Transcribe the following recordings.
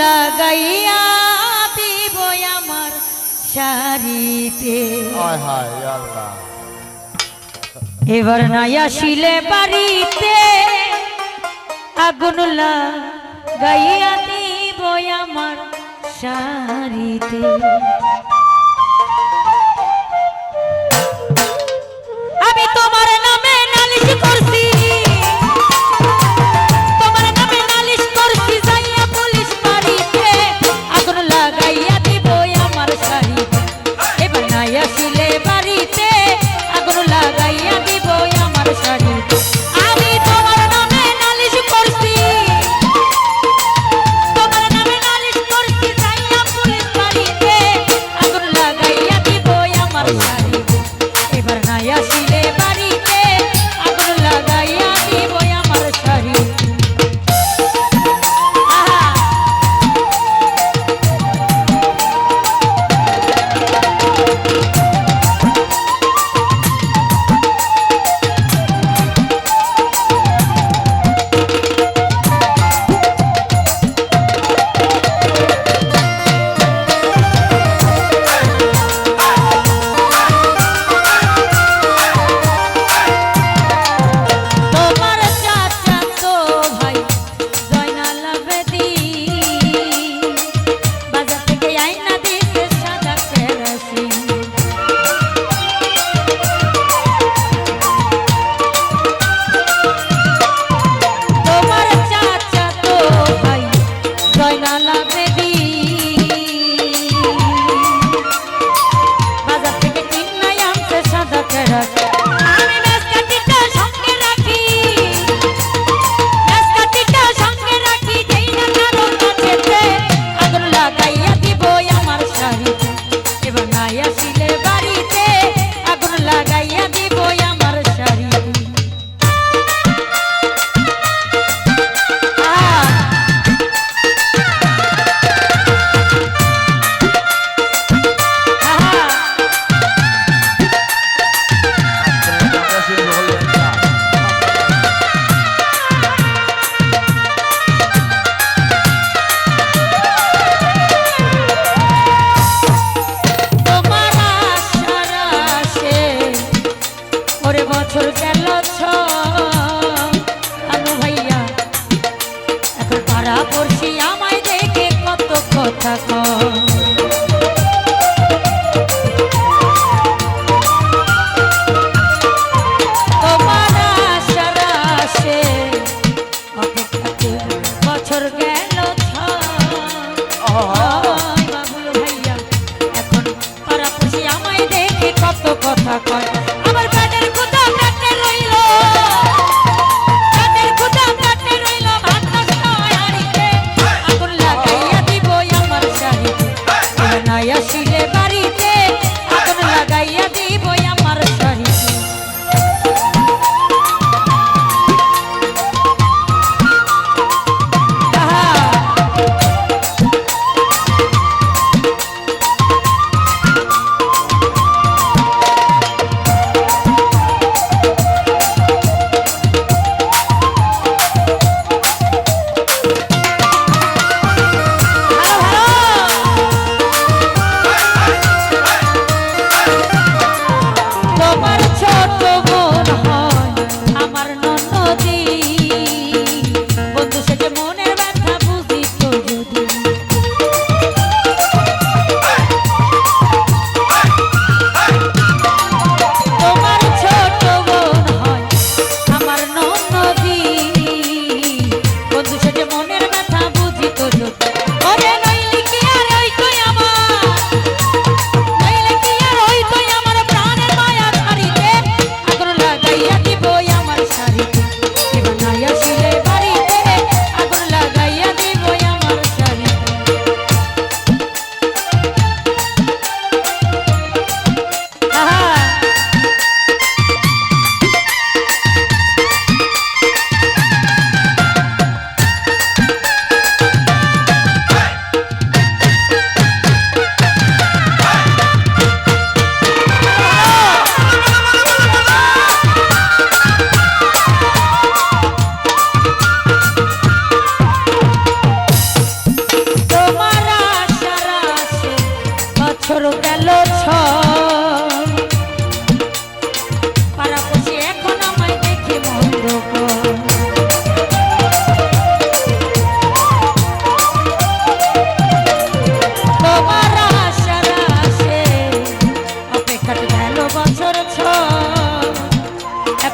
লাগাইয়া দিব আমার শাড়িতে। এবার নাই আসিলে বাড়িতে। আগুন লাগাইয়া দিব আমার শাড়িতে।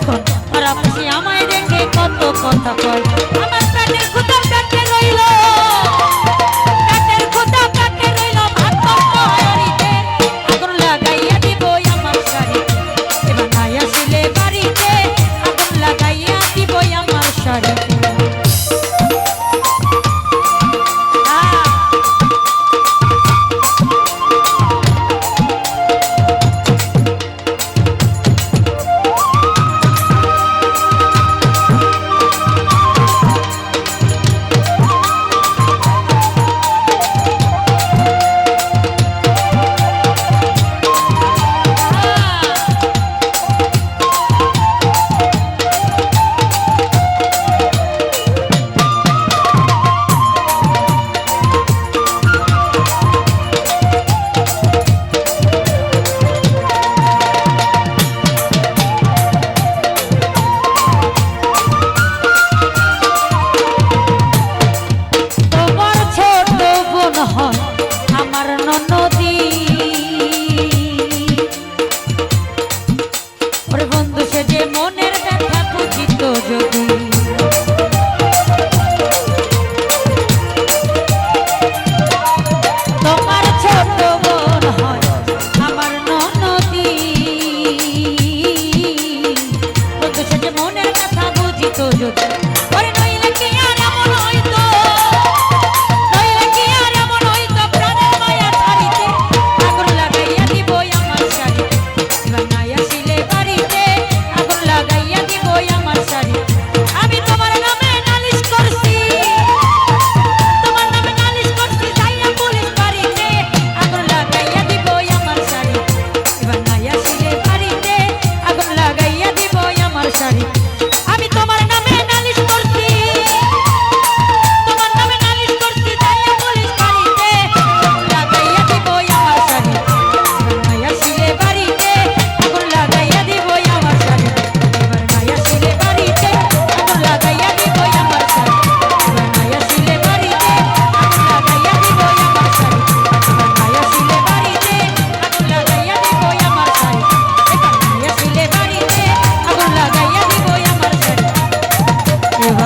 এখন ওরা খুশি আমায় দেখে কত কথা বলে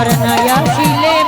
আমার নয়া শিলে